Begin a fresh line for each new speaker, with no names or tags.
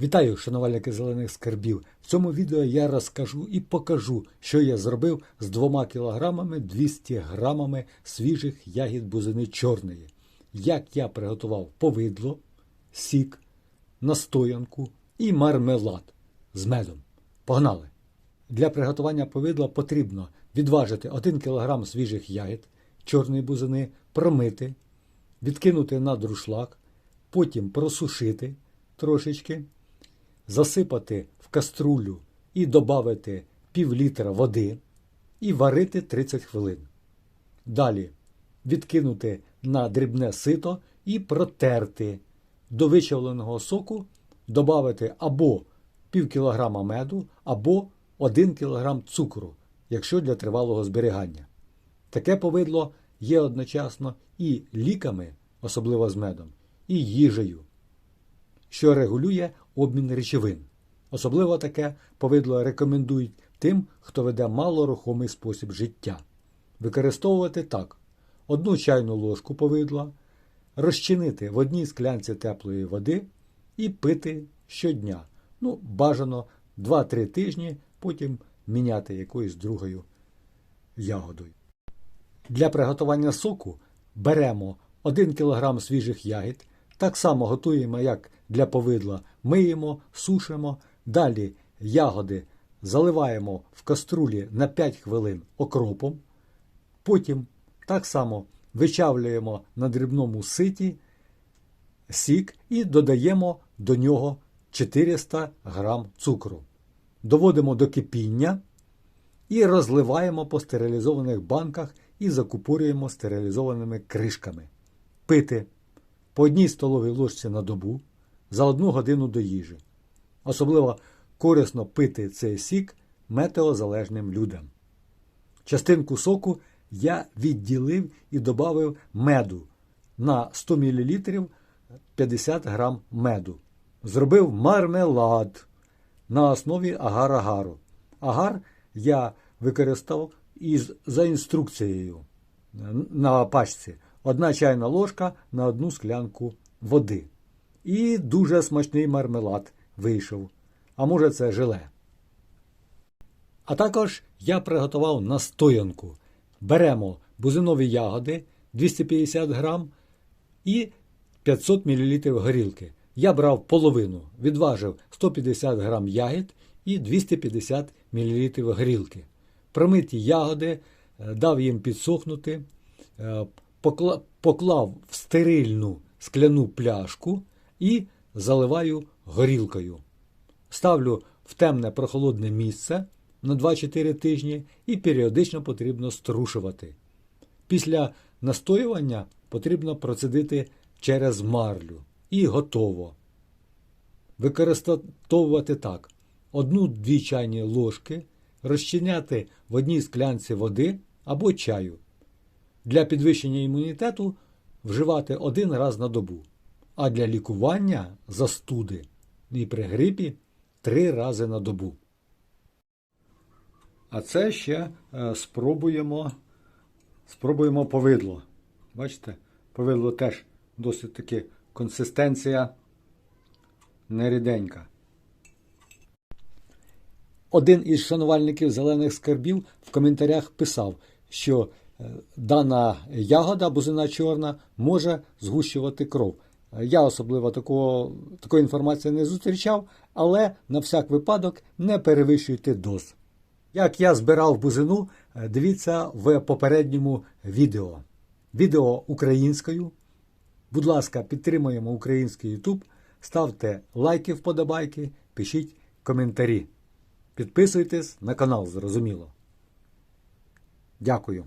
Вітаю, шанувальники зелених скарбів. В цьому відео я розкажу і покажу, що я зробив з двома кілограмами 200 грамами свіжих ягід бузини чорної. Як я приготував повидло, сік, настоянку і мармелад з медом. Погнали! Для приготування повидла потрібно відважити 1 кг свіжих ягід чорної бузини, промити, відкинути на друшлак, потім просушити трошечки, засипати в каструлю і додати пів літра води і варити 30 хвилин. Далі відкинути на дрібне сито і протерти. До вичавленого соку додати або пів кілограма меду, або 1 кілограм цукру, якщо для тривалого зберігання. Таке повидло є одночасно і ліками, особливо з медом, і їжею, що регулює обмін речовин. Особливо таке повидло рекомендують тим, хто веде малорухомий спосіб життя. Використовувати так: одну чайну ложку повидла, розчинити в одній склянці теплої води і пити щодня. Ну, бажано 2-3 тижні, потім міняти якоюсь другою ягодою. Для приготування соку беремо 1 кг свіжих ягід, так само готуємо, як для повидла, миємо, сушимо. Далі ягоди заливаємо в каструлі на 5 хвилин окропом. Потім так само вичавлюємо на дрібному ситі сік і додаємо до нього 400 грам цукру. Доводимо до кипіння і розливаємо по стерилізованих банках і закупорюємо стерилізованими кришками. Пити по одній столовій ложці на добу за одну годину до їжі. Особливо корисно пити цей сік метеозалежним людям. Частинку соку я відділив і додав меду на 100 мл 50 грам меду. Зробив мармелад на основі агар-агару. Агар я використав із, за інструкцією на пачці. Одна чайна ложка на одну склянку води. І дуже смачний мармелад вийшов. А може це желе. А також я приготував настоянку. Беремо бузинові ягоди 250 грам і 500 мл горілки. Я брав половину, відважив 150 грам ягід і 250 мл горілки. Промиті ягоди, е, дав їм підсохнути, е, поклав в стерильну скляну пляшку і заливаю горілкою. Ставлю в темне прохолодне місце на 2-4 тижні і періодично потрібно струшувати. Після настоювання потрібно процедити через марлю. І готово. Використовувати так: одну-дві чайні ложки розчиняти в одній склянці води або чаю. Для підвищення імунітету вживати один раз на добу, а для лікування застуди і при грипі три рази на добу. А це ще е, спробуємо, спробуємо повидло. Бачите, повидло теж досить таки консистенція неріденька. Один із шанувальників зелених скарбів в коментарях писав, що е, дана ягода, бузина чорна, може згущувати кров. Е, Я особливо такого, такої інформації не зустрічав, але на всяк випадок не перевищуйте доз. Як я збирав бузину, е, дивіться в попередньому відео. Відео українською. Будь ласка, підтримуємо український YouTube, ставте лайки, вподобайки, пишіть коментарі. Підписуйтесь на канал, зрозуміло. Дякую.